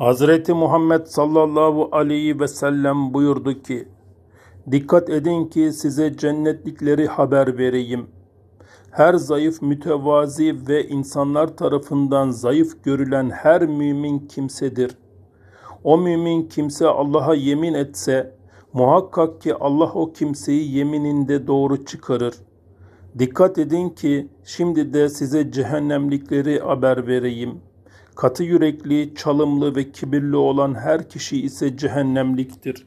Hazreti Muhammed sallallahu aleyhi ve sellem buyurdu ki, Dikkat edin ki size cennetlikleri haber vereyim. Her zayıf, mütevazi ve insanlar tarafından zayıf görülen her mümin kimsedir. O mümin kimse Allah'a yemin etse, muhakkak ki Allah o kimseyi yemininde doğru çıkarır. Dikkat edin ki şimdi de size cehennemlikleri haber vereyim. Katı yürekli, çalımlı ve kibirli olan her kişi ise cehennemliktir.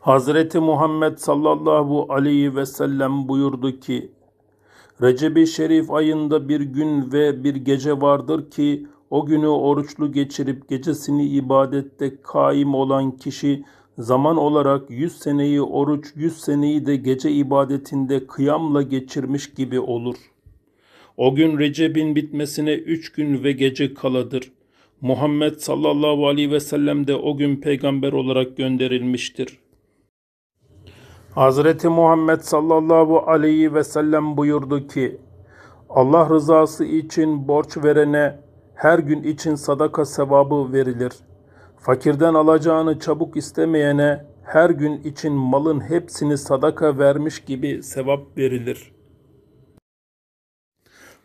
Hazreti Muhammed sallallahu aleyhi ve sellem buyurdu ki, Recep-i Şerif ayında bir gün ve bir gece vardır ki o günü oruçlu geçirip gecesini ibadette kaim olan kişi zaman olarak yüz seneyi oruç, yüz seneyi de gece ibadetinde kıyamla geçirmiş gibi olur. O gün Recep'in bitmesine üç gün ve gece kaladır. Muhammed sallallahu aleyhi ve sellem de o gün peygamber olarak gönderilmiştir. Hazreti Muhammed sallallahu aleyhi ve sellem buyurdu ki, Allah rızası için borç verene her gün için sadaka sevabı verilir. Fakirden alacağını çabuk istemeyene her gün için malın hepsini sadaka vermiş gibi sevap verilir.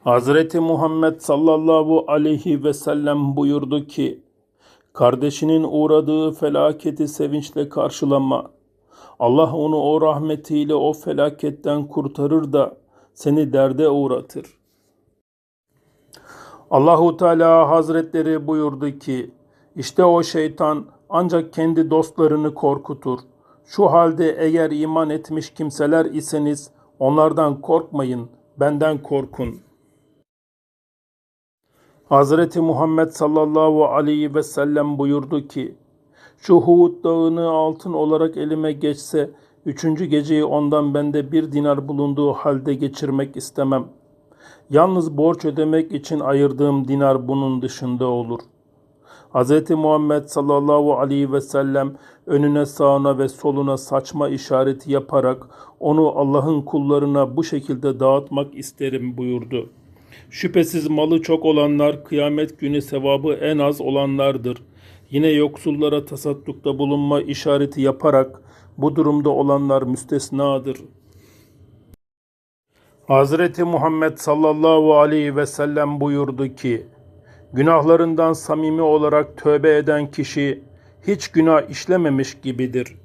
Hazreti Muhammed sallallahu aleyhi ve sellem buyurdu ki, kardeşinin uğradığı felaketi sevinçle karşılama. Allah onu o rahmetiyle o felaketten kurtarır da seni derde uğratır. Allahu Teala Hazretleri buyurdu ki, işte o şeytan ancak kendi dostlarını korkutur. Şu halde eğer iman etmiş kimseler iseniz onlardan korkmayın, benden korkun. Hazreti Muhammed sallallahu aleyhi ve sellem buyurdu ki, şu Hud dağını altın olarak elime geçse, üçüncü geceyi ondan bende bir dinar bulunduğu halde geçirmek istemem. Yalnız borç ödemek için ayırdığım dinar bunun dışında olur. Hz. Muhammed sallallahu aleyhi ve sellem önüne sağına ve soluna saçma işareti yaparak onu Allah'ın kullarına bu şekilde dağıtmak isterim buyurdu. Şüphesiz malı çok olanlar kıyamet günü sevabı en az olanlardır. Yine yoksullara tasaddukta bulunma işareti yaparak bu durumda olanlar müstesnadır. Hazreti Muhammed sallallahu aleyhi ve sellem buyurdu ki, Günahlarından samimi olarak tövbe eden kişi hiç günah işlememiş gibidir.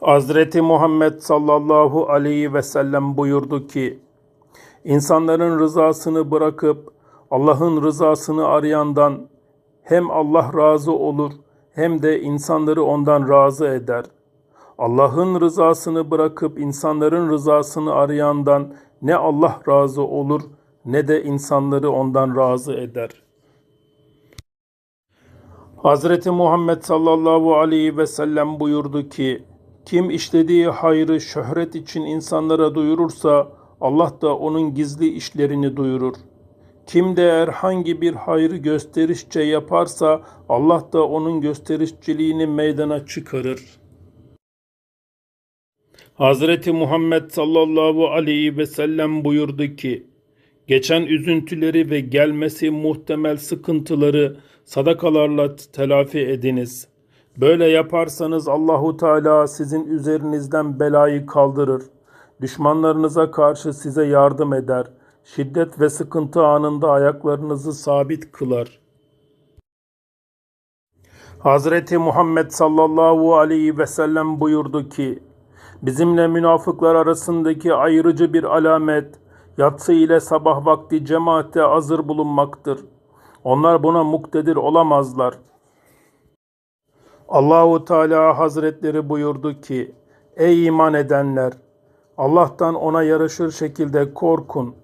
Hazreti Muhammed sallallahu aleyhi ve sellem buyurdu ki, İnsanların rızasını bırakıp Allah'ın rızasını arayandan hem Allah razı olur hem de insanları ondan razı eder. Allah'ın rızasını bırakıp insanların rızasını arayandan ne Allah razı olur ne de insanları ondan razı eder. Hazreti Muhammed sallallahu aleyhi ve sellem buyurdu ki, kim işlediği hayrı şöhret için insanlara duyurursa Allah da onun gizli işlerini duyurur. Kim de herhangi bir hayrı gösterişçe yaparsa Allah da onun gösterişçiliğini meydana çıkarır. Hazreti Muhammed sallallahu aleyhi ve sellem buyurdu ki, geçen üzüntüleri ve gelmesi muhtemel sıkıntıları sadakalarla telafi ediniz. Böyle yaparsanız Allahu Teala sizin üzerinizden belayı kaldırır. Düşmanlarınıza karşı size yardım eder. Şiddet ve sıkıntı anında ayaklarınızı sabit kılar. Hazreti Muhammed sallallahu aleyhi ve sellem buyurdu ki, Bizimle münafıklar arasındaki ayrıcı bir alamet, yatsı ile sabah vakti cemaatte hazır bulunmaktır. Onlar buna muktedir olamazlar. Allahu Teala Hazretleri buyurdu ki, Ey iman edenler! Allah'tan ona yaraşır şekilde korkun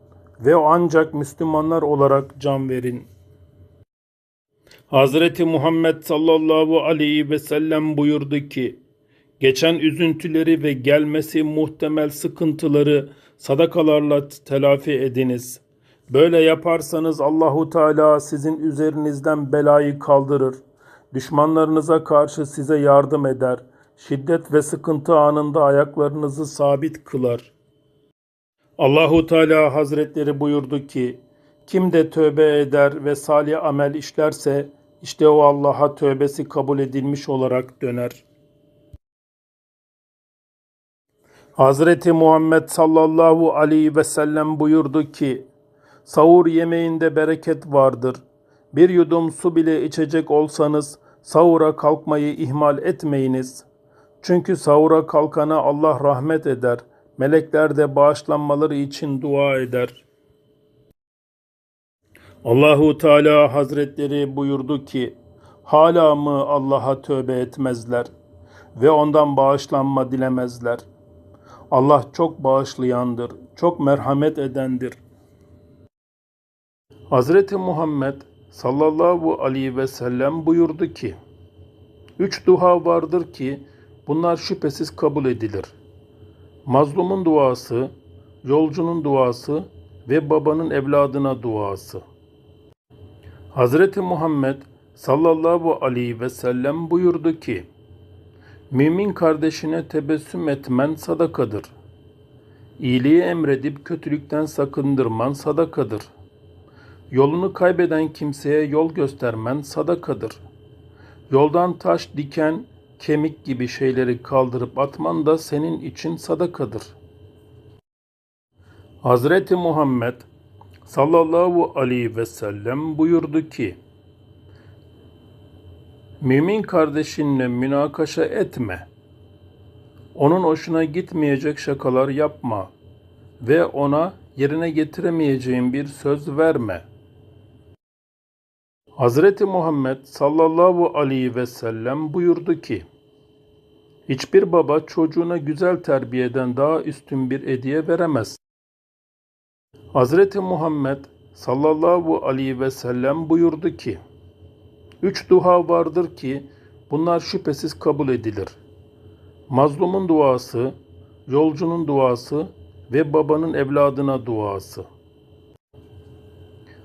ve ancak Müslümanlar olarak can verin. Hazreti Muhammed sallallahu aleyhi ve sellem buyurdu ki, geçen üzüntüleri ve gelmesi muhtemel sıkıntıları sadakalarla telafi ediniz. Böyle yaparsanız Allahu Teala sizin üzerinizden belayı kaldırır. Düşmanlarınıza karşı size yardım eder. Şiddet ve sıkıntı anında ayaklarınızı sabit kılar. Allahu Teala Hazretleri buyurdu ki: Kim de tövbe eder ve salih amel işlerse işte o Allah'a tövbesi kabul edilmiş olarak döner. Hazreti Muhammed sallallahu aleyhi ve sellem buyurdu ki, Sahur yemeğinde bereket vardır. Bir yudum su bile içecek olsanız sahura kalkmayı ihmal etmeyiniz. Çünkü sahura kalkana Allah rahmet eder. Melekler de bağışlanmaları için dua eder. Allahu Teala Hazretleri buyurdu ki, hala mı Allah'a tövbe etmezler ve ondan bağışlanma dilemezler? Allah çok bağışlayandır, çok merhamet edendir. Hazreti Muhammed sallallahu aleyhi ve sellem buyurdu ki, Üç dua vardır ki bunlar şüphesiz kabul edilir. Mazlumun duası, yolcunun duası ve babanın evladına duası. Hazreti Muhammed sallallahu aleyhi ve sellem buyurdu ki, Mümin kardeşine tebessüm etmen sadakadır. İyiliği emredip kötülükten sakındırman sadakadır. Yolunu kaybeden kimseye yol göstermen sadakadır. Yoldan taş, diken, kemik gibi şeyleri kaldırıp atman da senin için sadakadır. Hazreti Muhammed sallallahu aleyhi ve sellem buyurdu ki, Mümin kardeşinle münakaşa etme. Onun hoşuna gitmeyecek şakalar yapma ve ona yerine getiremeyeceğin bir söz verme. Hazreti Muhammed sallallahu aleyhi ve sellem buyurdu ki, Hiçbir baba çocuğuna güzel terbiyeden daha üstün bir hediye veremez. Hazreti Muhammed sallallahu aleyhi ve sellem buyurdu ki, Üç dua vardır ki bunlar şüphesiz kabul edilir. Mazlumun duası, yolcunun duası ve babanın evladına duası.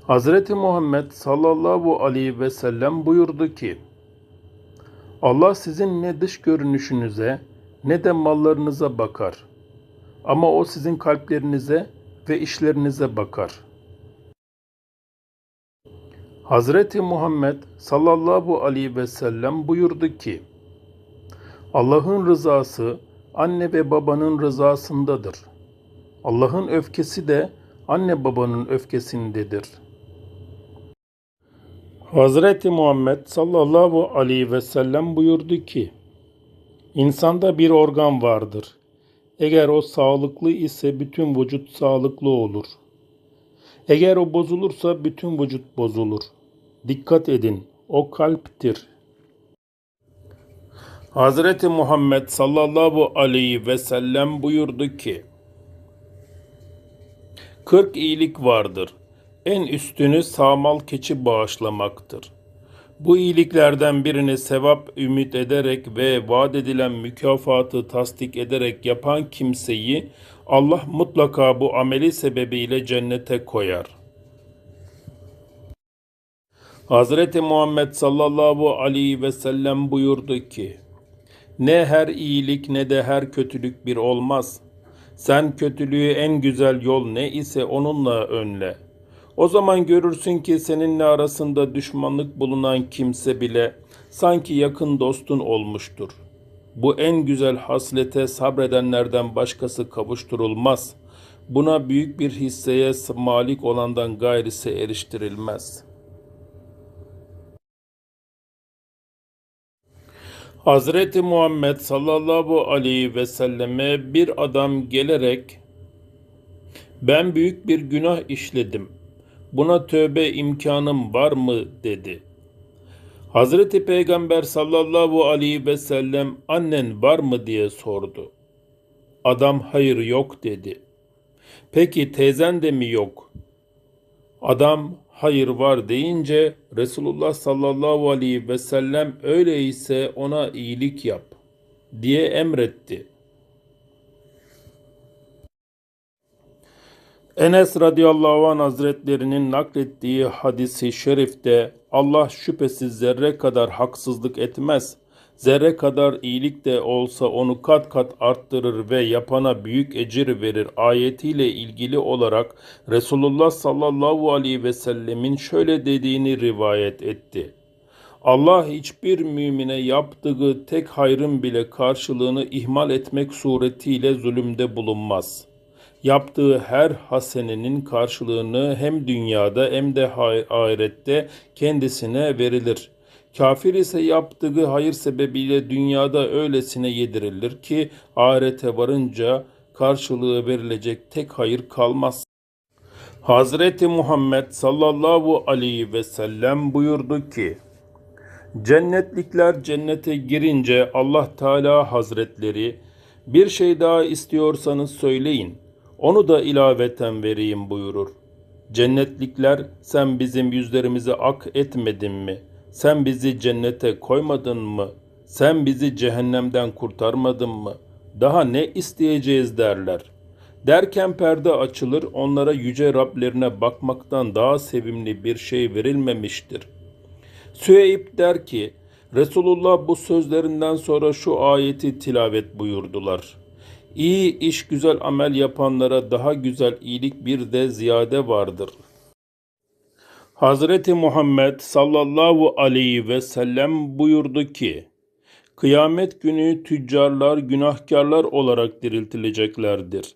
Hazreti Muhammed sallallahu aleyhi ve sellem buyurdu ki, Allah sizin ne dış görünüşünüze ne de mallarınıza bakar. Ama o sizin kalplerinize ve işlerinize bakar.'' Hazreti Muhammed sallallahu aleyhi ve sellem buyurdu ki, Allah'ın rızası anne ve babanın rızasındadır. Allah'ın öfkesi de anne babanın öfkesindedir. Hazreti Muhammed sallallahu aleyhi ve sellem buyurdu ki, İnsanda bir organ vardır. Eğer o sağlıklı ise bütün vücut sağlıklı olur. Eğer o bozulursa bütün vücut bozulur.'' Dikkat edin, o kalptir. Hazreti Muhammed sallallahu aleyhi ve sellem buyurdu ki, Kırk iyilik vardır. En üstünü sağmal keçi bağışlamaktır. Bu iyiliklerden birini sevap ümit ederek ve vaat edilen mükafatı tasdik ederek yapan kimseyi Allah mutlaka bu ameli sebebiyle cennete koyar. Hazreti Muhammed sallallahu aleyhi ve sellem buyurdu ki, Ne her iyilik ne de her kötülük bir olmaz. Sen kötülüğü en güzel yol ne ise onunla önle. O zaman görürsün ki seninle arasında düşmanlık bulunan kimse bile sanki yakın dostun olmuştur. Bu en güzel haslete sabredenlerden başkası kavuşturulmaz. Buna büyük bir hisseye malik olandan gayrisi eriştirilmez.'' Hazreti Muhammed sallallahu aleyhi ve selleme bir adam gelerek ben büyük bir günah işledim. Buna tövbe imkanım var mı dedi. Hazreti Peygamber sallallahu aleyhi ve sellem annen var mı diye sordu. Adam hayır yok dedi. Peki teyzen de mi yok? Adam hayır var deyince Resulullah sallallahu aleyhi ve sellem öyleyse ona iyilik yap diye emretti. Enes radıyallahu anh hazretlerinin naklettiği hadisi şerifte Allah şüphesiz zerre kadar haksızlık etmez. Zerre kadar iyilik de olsa onu kat kat arttırır ve yapana büyük ecir verir. Ayetiyle ilgili olarak Resulullah sallallahu aleyhi ve sellemin şöyle dediğini rivayet etti. Allah hiçbir mümine yaptığı tek hayrın bile karşılığını ihmal etmek suretiyle zulümde bulunmaz. Yaptığı her hasenenin karşılığını hem dünyada hem de ahirette kendisine verilir. Kafir ise yaptığı hayır sebebiyle dünyada öylesine yedirilir ki ahirete varınca karşılığı verilecek tek hayır kalmaz. Hazreti Muhammed sallallahu aleyhi ve sellem buyurdu ki, Cennetlikler cennete girince Allah Teala Hazretleri bir şey daha istiyorsanız söyleyin. Onu da ilaveten vereyim buyurur. Cennetlikler sen bizim yüzlerimizi ak etmedin mi? Sen bizi cennete koymadın mı? Sen bizi cehennemden kurtarmadın mı? Daha ne isteyeceğiz derler. Derken perde açılır onlara yüce Rablerine bakmaktan daha sevimli bir şey verilmemiştir.'' Süheyb der ki, Resulullah bu sözlerinden sonra şu ayeti tilavet buyurdular. İyi iş güzel amel yapanlara daha güzel iyilik bir de ziyade vardır. Hazreti Muhammed sallallahu aleyhi ve sellem buyurdu ki, Kıyamet günü tüccarlar, günahkarlar olarak diriltileceklerdir.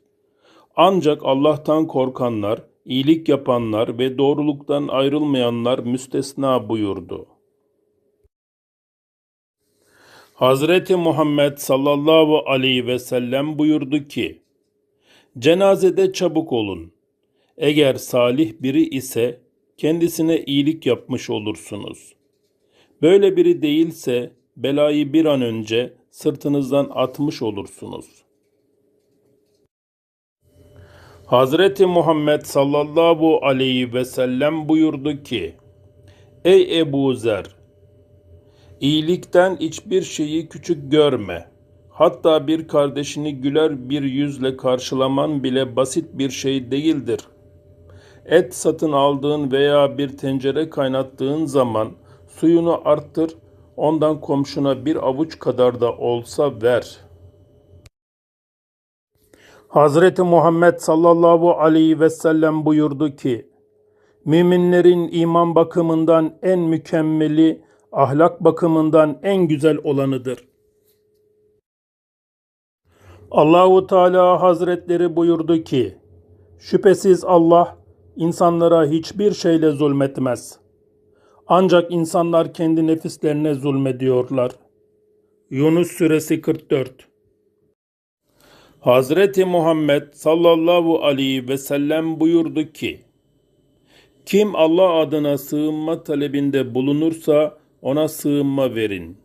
Ancak Allah'tan korkanlar, iyilik yapanlar ve doğruluktan ayrılmayanlar müstesna buyurdu. Hazreti Muhammed sallallahu aleyhi ve sellem buyurdu ki, Cenazede çabuk olun. Eğer salih biri ise kendisine iyilik yapmış olursunuz. Böyle biri değilse belayı bir an önce sırtınızdan atmış olursunuz. Hazreti Muhammed sallallahu aleyhi ve sellem buyurdu ki, Ey Ebu Zer! İyilikten hiçbir şeyi küçük görme. Hatta bir kardeşini güler bir yüzle karşılaman bile basit bir şey değildir. Et satın aldığın veya bir tencere kaynattığın zaman suyunu arttır, ondan komşuna bir avuç kadar da olsa ver. Hazreti Muhammed sallallahu aleyhi ve sellem buyurdu ki, Müminlerin iman bakımından en mükemmeli ahlak bakımından en güzel olanıdır. Allahu Teala Hazretleri buyurdu ki: Şüphesiz Allah insanlara hiçbir şeyle zulmetmez. Ancak insanlar kendi nefislerine zulmediyorlar. Yunus Suresi 44 Hazreti Muhammed sallallahu aleyhi ve sellem buyurdu ki, Kim Allah adına sığınma talebinde bulunursa ona sığınma verin.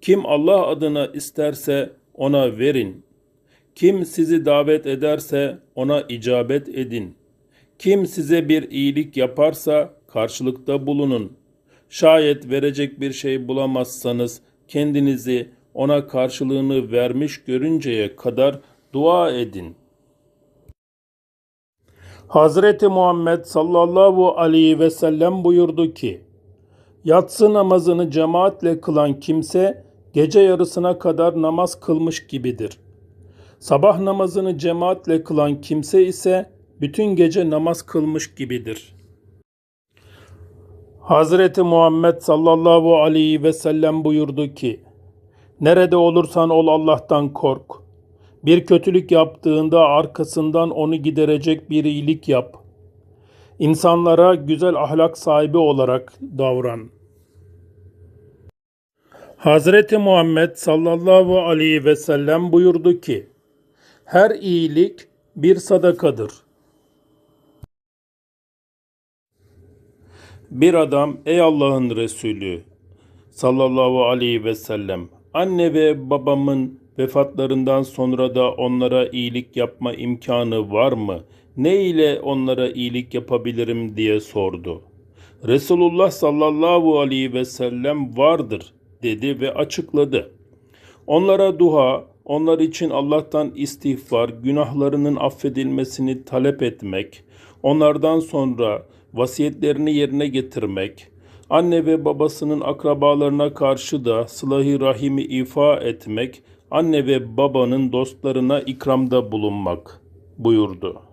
Kim Allah adına isterse ona verin. Kim sizi davet ederse ona icabet edin. Kim size bir iyilik yaparsa karşılıkta bulunun. Şayet verecek bir şey bulamazsanız kendinizi ona karşılığını vermiş görünceye kadar dua edin. Hazreti Muhammed sallallahu aleyhi ve sellem buyurdu ki, Yatsı namazını cemaatle kılan kimse gece yarısına kadar namaz kılmış gibidir. Sabah namazını cemaatle kılan kimse ise bütün gece namaz kılmış gibidir. Hazreti Muhammed sallallahu aleyhi ve sellem buyurdu ki, Nerede olursan ol Allah'tan kork. Bir kötülük yaptığında arkasından onu giderecek bir iyilik yap. İnsanlara güzel ahlak sahibi olarak davran. Hazreti Muhammed sallallahu aleyhi ve sellem buyurdu ki, her iyilik bir sadakadır. Bir adam, ey Allah'ın Resulü sallallahu aleyhi ve sellem, anne ve babamın vefatlarından sonra da onlara iyilik yapma imkanı var mı? Ne ile onlara iyilik yapabilirim diye sordu. Resulullah sallallahu aleyhi ve sellem vardır dedi ve açıkladı. Onlara dua, onlar için Allah'tan istiğfar, günahlarının affedilmesini talep etmek, onlardan sonra vasiyetlerini yerine getirmek, Anne ve babasının akrabalarına karşı da sılah-ı rahimi ifa etmek, anne ve babanın dostlarına ikramda bulunmak buyurdu.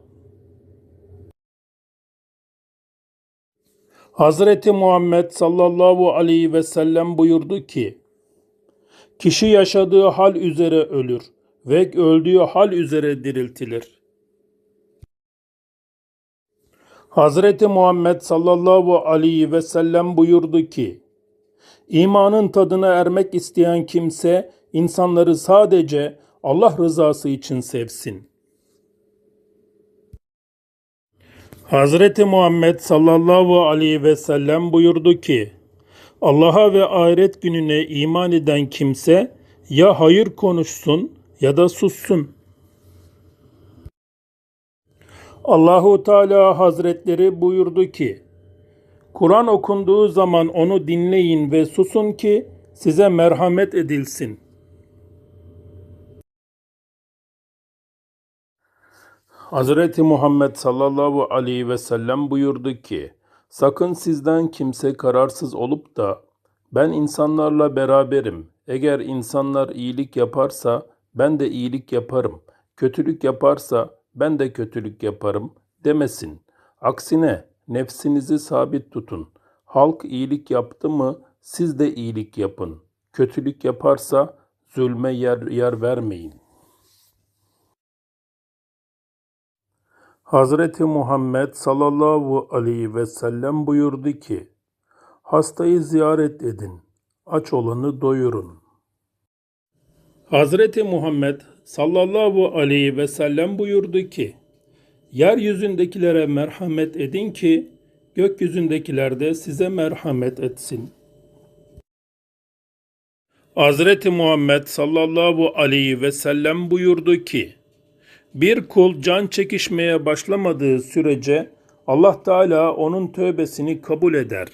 Hazreti Muhammed sallallahu aleyhi ve sellem buyurdu ki, Kişi yaşadığı hal üzere ölür ve öldüğü hal üzere diriltilir. Hazreti Muhammed sallallahu aleyhi ve sellem buyurdu ki, İmanın tadına ermek isteyen kimse insanları sadece Allah rızası için sevsin. Hazreti Muhammed sallallahu aleyhi ve sellem buyurdu ki, Allah'a ve ahiret gününe iman eden kimse ya hayır konuşsun ya da sussun. Allahu Teala Hazretleri buyurdu ki, Kur'an okunduğu zaman onu dinleyin ve susun ki size merhamet edilsin. Hazreti Muhammed sallallahu aleyhi ve sellem buyurdu ki, Sakın sizden kimse kararsız olup da ben insanlarla beraberim. Eğer insanlar iyilik yaparsa ben de iyilik yaparım. Kötülük yaparsa ben de kötülük yaparım demesin. Aksine nefsinizi sabit tutun. Halk iyilik yaptı mı siz de iyilik yapın. Kötülük yaparsa zulme yer, yer vermeyin. Hazreti Muhammed sallallahu aleyhi ve sellem buyurdu ki, Hastayı ziyaret edin, aç olanı doyurun. Hazreti Muhammed sallallahu aleyhi ve sellem buyurdu ki, Yeryüzündekilere merhamet edin ki, gökyüzündekiler de size merhamet etsin. Hazreti Muhammed sallallahu aleyhi ve sellem buyurdu ki, bir kul can çekişmeye başlamadığı sürece Allah Teala onun tövbesini kabul eder.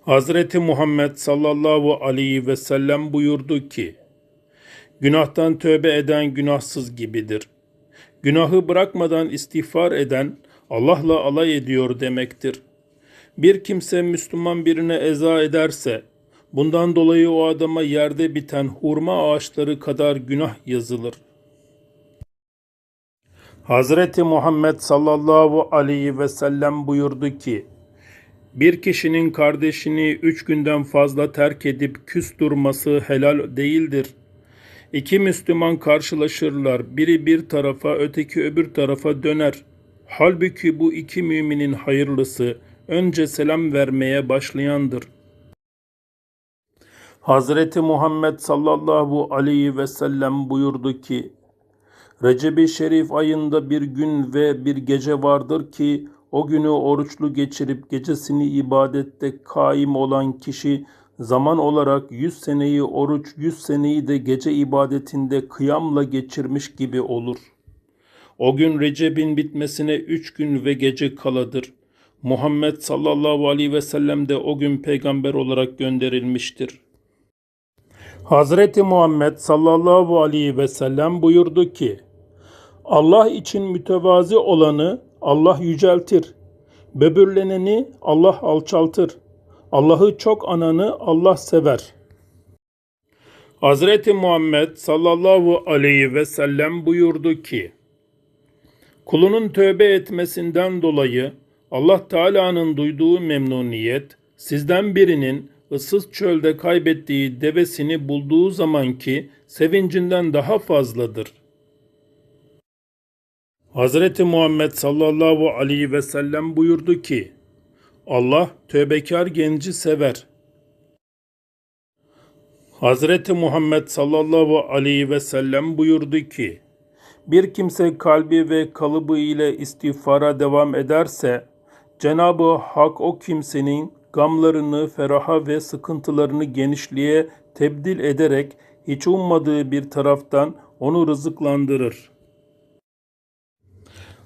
Hazreti Muhammed sallallahu aleyhi ve sellem buyurdu ki, Günahtan tövbe eden günahsız gibidir. Günahı bırakmadan istiğfar eden Allah'la alay ediyor demektir. Bir kimse Müslüman birine eza ederse, bundan dolayı o adama yerde biten hurma ağaçları kadar günah yazılır. Hazreti Muhammed sallallahu aleyhi ve sellem buyurdu ki, bir kişinin kardeşini üç günden fazla terk edip küs durması helal değildir. İki Müslüman karşılaşırlar, biri bir tarafa, öteki öbür tarafa döner. Halbuki bu iki müminin hayırlısı önce selam vermeye başlayandır. Hazreti Muhammed sallallahu aleyhi ve sellem buyurdu ki, Recep-i Şerif ayında bir gün ve bir gece vardır ki o günü oruçlu geçirip gecesini ibadette kaim olan kişi zaman olarak yüz seneyi oruç, yüz seneyi de gece ibadetinde kıyamla geçirmiş gibi olur. O gün Recep'in bitmesine üç gün ve gece kaladır. Muhammed sallallahu aleyhi ve sellem de o gün peygamber olarak gönderilmiştir. Hazreti Muhammed sallallahu aleyhi ve sellem buyurdu ki, Allah için mütevazi olanı Allah yüceltir. Böbürleneni Allah alçaltır. Allah'ı çok ananı Allah sever. Hazreti Muhammed sallallahu aleyhi ve sellem buyurdu ki, Kulunun tövbe etmesinden dolayı Allah Teala'nın duyduğu memnuniyet, sizden birinin ıssız çölde kaybettiği devesini bulduğu zamanki sevincinden daha fazladır. Hazreti Muhammed sallallahu aleyhi ve sellem buyurdu ki, Allah tövbekar genci sever. Hazreti Muhammed sallallahu aleyhi ve sellem buyurdu ki, bir kimse kalbi ve kalıbı ile istiğfara devam ederse, Cenab-ı Hak o kimsenin gamlarını feraha ve sıkıntılarını genişliğe tebdil ederek hiç ummadığı bir taraftan onu rızıklandırır.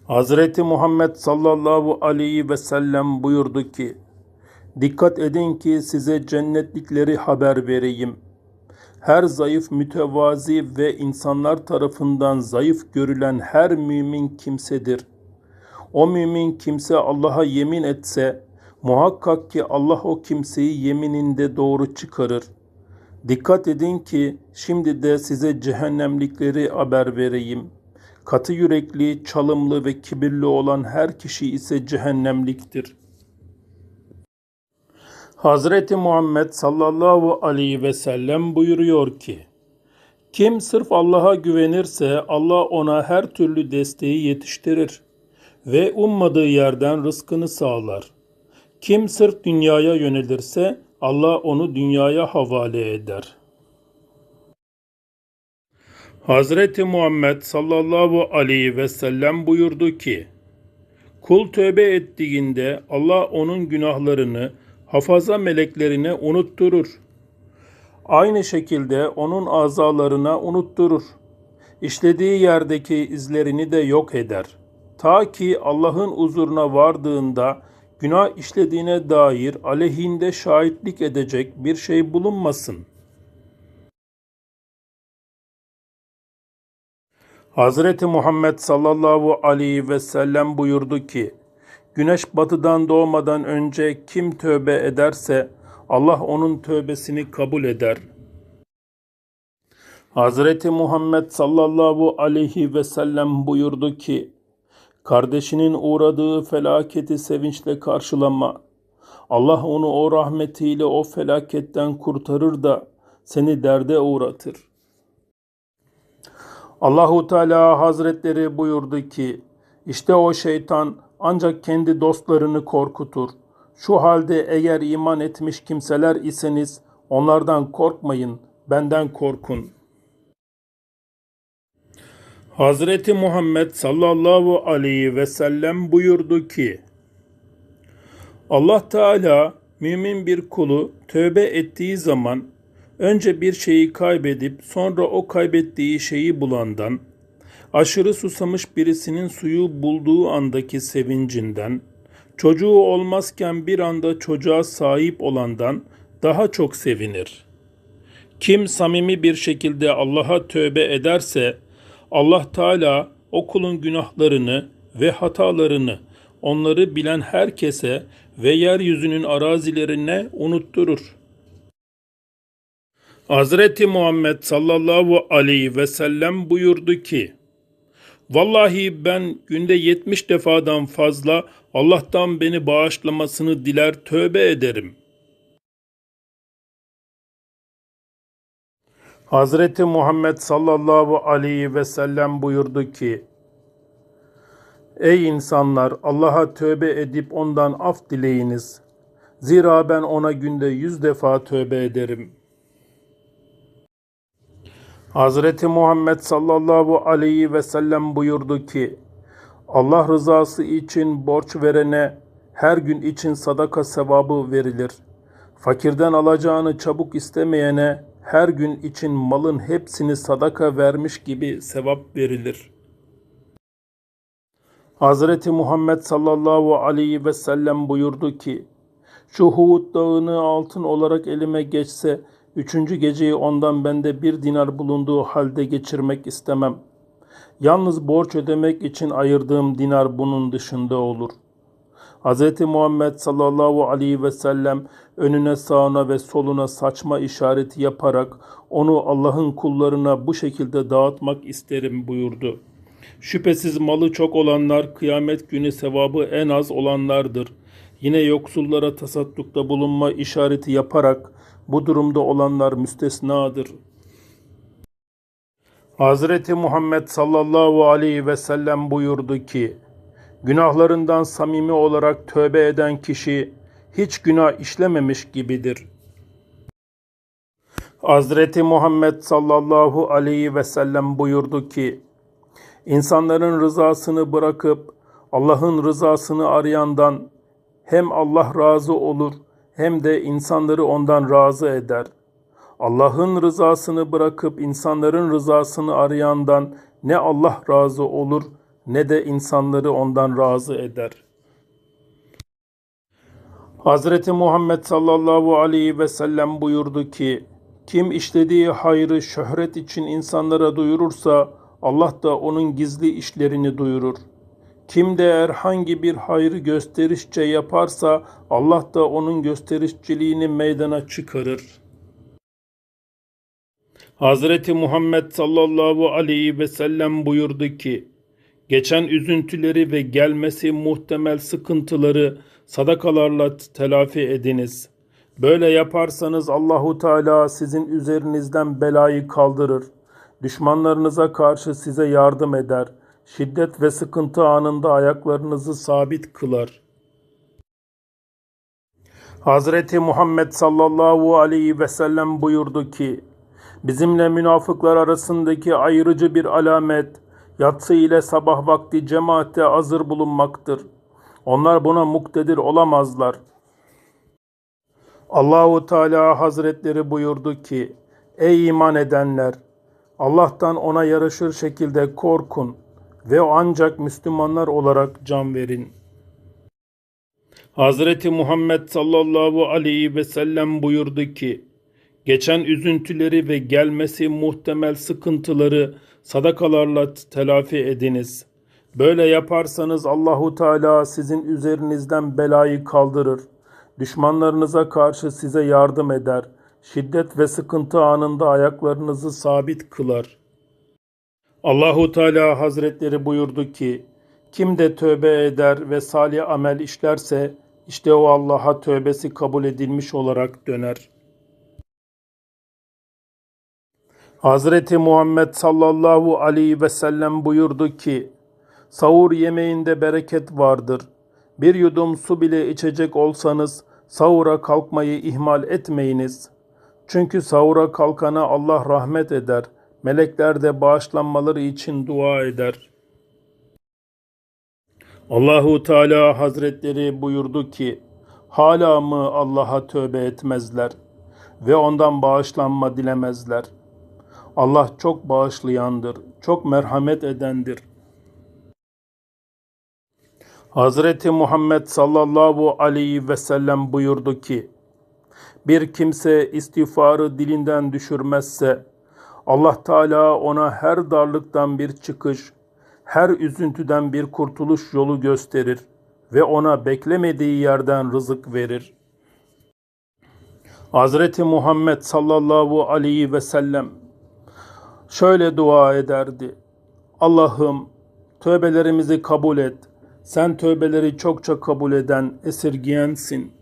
Hazreti Muhammed sallallahu aleyhi ve sellem buyurdu ki, Dikkat edin ki size cennetlikleri haber vereyim. Her zayıf, mütevazi ve insanlar tarafından zayıf görülen her mümin kimsedir. O mümin kimse Allah'a yemin etse, Muhakkak ki Allah o kimseyi yemininde doğru çıkarır. Dikkat edin ki şimdi de size cehennemlikleri haber vereyim. Katı yürekli, çalımlı ve kibirli olan her kişi ise cehennemliktir. Hazreti Muhammed sallallahu aleyhi ve sellem buyuruyor ki, kim sırf Allah'a güvenirse Allah ona her türlü desteği yetiştirir ve ummadığı yerden rızkını sağlar. Kim sırf dünyaya yönelirse Allah onu dünyaya havale eder. Hazreti Muhammed sallallahu aleyhi ve sellem buyurdu ki, Kul tövbe ettiğinde Allah onun günahlarını hafaza meleklerine unutturur. Aynı şekilde onun azalarına unutturur. İşlediği yerdeki izlerini de yok eder. Ta ki Allah'ın huzuruna vardığında günah işlediğine dair aleyhinde şahitlik edecek bir şey bulunmasın. Hazreti Muhammed sallallahu aleyhi ve sellem buyurdu ki, Güneş batıdan doğmadan önce kim tövbe ederse Allah onun tövbesini kabul eder. Hazreti Muhammed sallallahu aleyhi ve sellem buyurdu ki, Kardeşinin uğradığı felaketi sevinçle karşılama. Allah onu o rahmetiyle o felaketten kurtarır da seni derde uğratır. Allahu Teala Hazretleri buyurdu ki, işte o şeytan ancak kendi dostlarını korkutur. Şu halde eğer iman etmiş kimseler iseniz onlardan korkmayın, benden korkun. Hazreti Muhammed sallallahu aleyhi ve sellem buyurdu ki, Allah Teala mümin bir kulu tövbe ettiği zaman önce bir şeyi kaybedip sonra o kaybettiği şeyi bulandan, aşırı susamış birisinin suyu bulduğu andaki sevincinden, çocuğu olmazken bir anda çocuğa sahip olandan daha çok sevinir. Kim samimi bir şekilde Allah'a tövbe ederse, Allah Teala o kulun günahlarını ve hatalarını onları bilen herkese ve yeryüzünün arazilerine unutturur. Hazreti Muhammed sallallahu aleyhi ve sellem buyurdu ki, Vallahi ben günde yetmiş defadan fazla Allah'tan beni bağışlamasını diler tövbe ederim. Hazreti Muhammed sallallahu aleyhi ve sellem buyurdu ki, Ey insanlar Allah'a tövbe edip ondan af dileyiniz. Zira ben ona günde yüz defa tövbe ederim. Hazreti Muhammed sallallahu aleyhi ve sellem buyurdu ki, Allah rızası için borç verene her gün için sadaka sevabı verilir. Fakirden alacağını çabuk istemeyene her gün için malın hepsini sadaka vermiş gibi sevap verilir. Hazreti Muhammed sallallahu aleyhi ve sellem buyurdu ki, şu Hud dağını altın olarak elime geçse, üçüncü geceyi ondan bende bir dinar bulunduğu halde geçirmek istemem. Yalnız borç ödemek için ayırdığım dinar bunun dışında olur.'' Hz. Muhammed sallallahu aleyhi ve sellem önüne sağına ve soluna saçma işareti yaparak onu Allah'ın kullarına bu şekilde dağıtmak isterim buyurdu. Şüphesiz malı çok olanlar kıyamet günü sevabı en az olanlardır. Yine yoksullara tasaddukta bulunma işareti yaparak bu durumda olanlar müstesnadır. Hazreti Muhammed sallallahu aleyhi ve sellem buyurdu ki, Günahlarından samimi olarak tövbe eden kişi hiç günah işlememiş gibidir. Hazreti Muhammed sallallahu aleyhi ve sellem buyurdu ki, insanların rızasını bırakıp Allah'ın rızasını arayandan hem Allah razı olur hem de insanları ondan razı eder. Allah'ın rızasını bırakıp insanların rızasını arayandan ne Allah razı olur ne de insanları ondan razı eder. Hazreti Muhammed sallallahu aleyhi ve sellem buyurdu ki, kim işlediği hayrı şöhret için insanlara duyurursa Allah da onun gizli işlerini duyurur. Kim de herhangi bir hayrı gösterişçe yaparsa Allah da onun gösterişçiliğini meydana çıkarır. Hazreti Muhammed sallallahu aleyhi ve sellem buyurdu ki, geçen üzüntüleri ve gelmesi muhtemel sıkıntıları sadakalarla telafi ediniz. Böyle yaparsanız Allahu Teala sizin üzerinizden belayı kaldırır. Düşmanlarınıza karşı size yardım eder. Şiddet ve sıkıntı anında ayaklarınızı sabit kılar. Hazreti Muhammed sallallahu aleyhi ve sellem buyurdu ki, Bizimle münafıklar arasındaki ayrıcı bir alamet, yatsı ile sabah vakti cemaatte hazır bulunmaktır. Onlar buna muktedir olamazlar. Allahu Teala Hazretleri buyurdu ki, Ey iman edenler! Allah'tan ona yaraşır şekilde korkun ve ancak Müslümanlar olarak can verin. Hazreti Muhammed sallallahu aleyhi ve sellem buyurdu ki, geçen üzüntüleri ve gelmesi muhtemel sıkıntıları sadakalarla telafi ediniz. Böyle yaparsanız Allahu Teala sizin üzerinizden belayı kaldırır. Düşmanlarınıza karşı size yardım eder. Şiddet ve sıkıntı anında ayaklarınızı sabit kılar. Allahu Teala Hazretleri buyurdu ki: Kim de tövbe eder ve salih amel işlerse işte o Allah'a tövbesi kabul edilmiş olarak döner. Hazreti Muhammed sallallahu aleyhi ve sellem buyurdu ki, Sahur yemeğinde bereket vardır. Bir yudum su bile içecek olsanız sahura kalkmayı ihmal etmeyiniz. Çünkü sahura kalkana Allah rahmet eder. Melekler de bağışlanmaları için dua eder. Allahu Teala Hazretleri buyurdu ki, hala mı Allah'a tövbe etmezler ve ondan bağışlanma dilemezler? Allah çok bağışlayandır, çok merhamet edendir. Hazreti Muhammed sallallahu aleyhi ve sellem buyurdu ki, bir kimse istiğfarı dilinden düşürmezse, Allah Teala ona her darlıktan bir çıkış, her üzüntüden bir kurtuluş yolu gösterir ve ona beklemediği yerden rızık verir. Hazreti Muhammed sallallahu aleyhi ve sellem şöyle dua ederdi. Allah'ım tövbelerimizi kabul et. Sen tövbeleri çokça kabul eden, esirgiyensin.